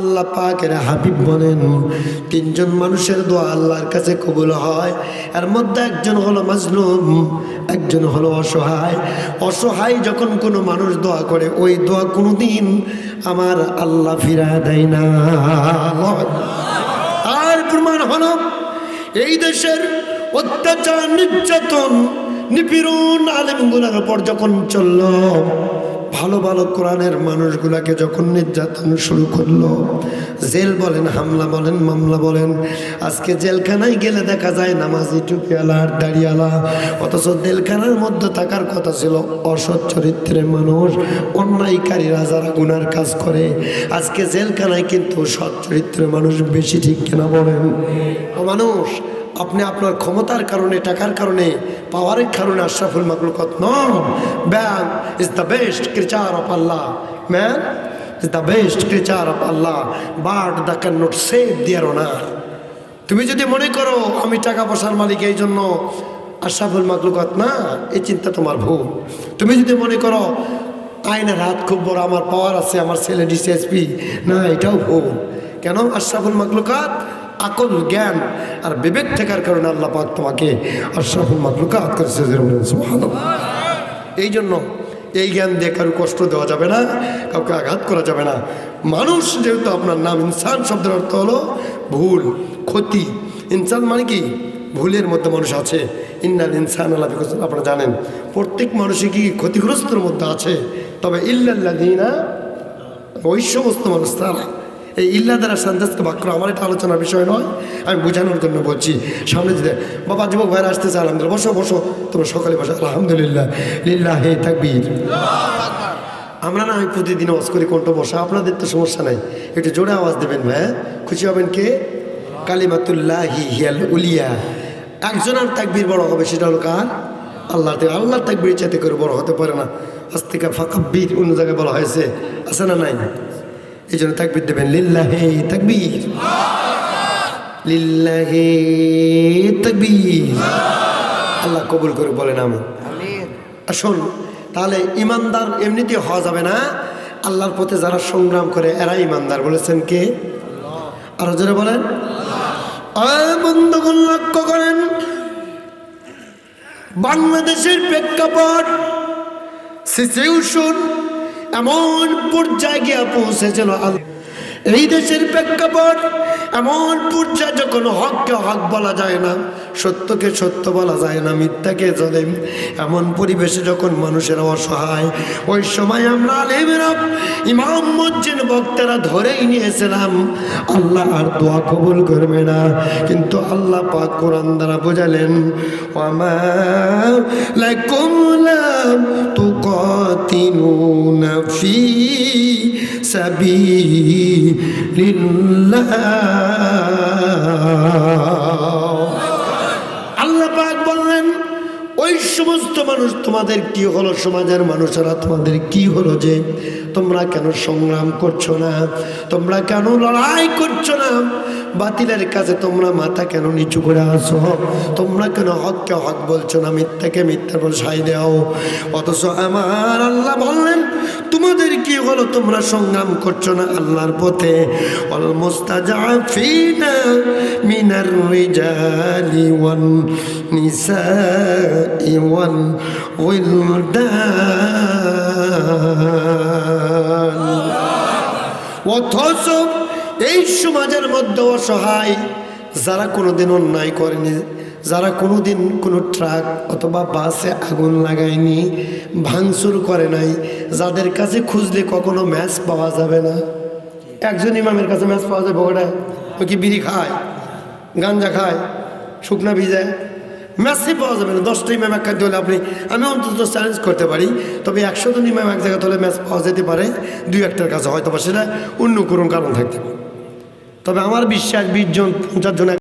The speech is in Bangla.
আল্লাহ পাকের হাবিব বলেন, তিনজন মানুষের দোয়া আল্লাহর কাছে কবুল হয়, এর মধ্যে একজন হলো মাজলুম, একজন হলো অসহায়। অসহায় যখন কোনো মানুষ দোয়া করে, ওই দোয়া কোনোদিন আমার আল্লাহ ফিরা দেয় না। আর প্রমাণ হলো, এই দেশের অত্যাচার, নির্যাতন, নিপীড়ন আলেমগুলার উপর যখন চলল ভালো ভালো কোরআনের মানুষগুলাকে যখন নির্যাতন শুরু করল, জেল বলেন, হামলা বলেন, মামলা বলেন, আজকে জেলখানায় গেলে দেখা যায় নামাজি, টুপিওয়ালা আর দাড়িওয়ালা অথচ জেলখানার মধ্যে থাকার কথা ছিল অসৎ চরিত্রের মানুষ, অন্যায়কারীরা যারা গুনার কাজ করে, আজকে জেলখানায় কিন্তু সৎ চরিত্রের মানুষ বেশি ঠিক কেনা বলেন? ও মানুষ আপনি আপনার ক্ষমতার কারণে, টাকার কারণে, পাওয়ারের কারণে আশরাফুল মাকলুকত none is the best creature of Allah man is the best creature of Allah but the can not save their owner তুমি যদি মনে করো, আমি টাকা পয়সার মালিক, এই জন্য আশরাফুল মাকলুকত না, এই চিন্তা তোমার ভুল। তুমি যদি মনে করো, আইনের হাত খুব বড়, আমার পাওয়ার আছে, আমার ছেলে ডিসিএসপি না, এটাও ভুল। কেন? আশরাফুল মাকলুকাত আকল, জ্ঞান আর বিবেক থাকার কারণে আল্লাহ পাক তোমাকে আশরাফুল মাকলুকাত করেছে এই জন্য এই জ্ঞান দিয়ে কারও কষ্ট দেওয়া যাবে না, কাউকে আঘাত করা যাবে না। মানুষ যেহেতু আপনার নাম ইনসান শব্দের অর্থ হলো ভুল, ক্ষতি। ইনসান মানে কি? ভুলের মধ্যে মানুষ আছে। ইন্নাল ইনসান আল্লাহ আপনারা জানেন, প্রত্যেক মানুষই কি ক্ষতিগ্রস্তর মধ্যে আছে? তবে ইল্লাল্লাদিনা ওই সমস্ত মানুষ তারা। এই ইল্লা দ্বারা সন্দেশকে বাক্য আমার এটা আলোচনার বিষয় নয়, আমি বোঝানোর জন্য বলছি। সামনে যেতে, বাবা যুবক ভাইরা আসতেছে, আলহামদুলিল্লাহ। বসো বসো। তোমরা সকালে বসো। আলহামদুলিল্লাহ। লিল্লাহ হে তাকবীর। আমরা না আমি প্রতিদিন আওয়াজ করি, কণ্ঠ বসা। আপনাদের তো সমস্যা নাই। একটু জোরে আওয়াজ দেবেন ভাই খুশি হবেন কে? কালিমাতুল্লাহি হিয়াল উলিয়া। একজন আর তাকবীর বড় হবে, সেটা হলো কার? আল্লাহ আল্লাহ তাকবীর চাইতে করে বড় হতে পারে না। আজ থেকে ফাঁকাব্বির, অন্য জায়গায় বলা হয়েছে। আছে না নাই? এই জন্য তাকবির দেবেন লিল্লাহে তাকবীর। লিল্লাহে তাকবীর। আল্লাহ কবুল করে বলেন আমি আসুন তাহলে ইমানদার এমনিতে হওয়া যাবে না? আল্লাহর পথে যারা সংগ্রাম করে এরা ইমানদার। বলেছেন কে? আরও যারা বলেন বন্ধুগণ লক্ষ্য করেন বাংলাদেশের প্রেক্ষাপট সিচুয়েশন এমন পর্যায়ে গিয়ে পৌঁছেছিল আল- এই দেশের প্রেক্ষাপট এমন পর্যায়ে যখন হককে হক বলা যায় না, সত্যকে সত্য বলা যায় না, মিথ্যাকে চলে এমন পরিবেশে যখন মানুষের অসহায়, ওই সময় আমরা আলেমেরা, ইমাম, মসজিদ বক্তারা ধরেই নিয়েছিলাম, আল্লাহ আর দোয়া কবুল করবে না। কিন্তু আল্লাহ পাক কোরআন দ্বারা বোঝালেন ওয়ামা লাকুম লাম তুকাতিলুনা سبيل الله. আল্লাহ বললেন, ওই সমস্ত মানুষ তোমাদের কি হলো? সমাজের মানুষেরা তোমাদের কি হলো যে তোমরা কেন সংগ্রাম করছ না? তোমরা কেন লড়াই করছ না? বাতিলের কাছে তোমরা মাথা কেন নিচু করে আসো তোমরা কেন হককে হক বলছো না, মিথ্যাকে মিথ্যা বলে সাই দাও? অথচ আমার আল্লাহ বললেন, তোমাদের কি হলো? তোমরা সংগ্রাম করছ না আল্লাহর পথে? মিনার ওয়ান উইলদান। অথচ এই সমাজের মধ্যে অসহায় যারা কোনোদিন অন্যায় করেনি, যারা কোনোদিন কোনো ট্রাক অথবা বাসে আগুন লাগায়নি, ভাঙচুর করে নাই, যাদের কাছে খুঁজলে কখনো ম্যাচ পাওয়া যাবে না। একজন ইমামের কাছে ম্যাচ পাওয়া যায় বগড়ায়। ও কি বিড়ি খায়? গাঞ্জা খায়? শুকনা ভিজায়? ম্যাচই পাওয়া যাবে না দশটা ইমাম এক কাজ হলে আপনি আমি অন্তত চ্যালেঞ্জ করতে পারি। তবে একশো জন ইমাম এক জায়গায় তাহলে ম্যাচ পাওয়া যেতে পারে। দুই একটার কাছে হয়তো বা সেটা অন্য কোনো কারণ থাকতে তবে আমার বিশ্বাস বিশ জন, পঞ্চাশ জন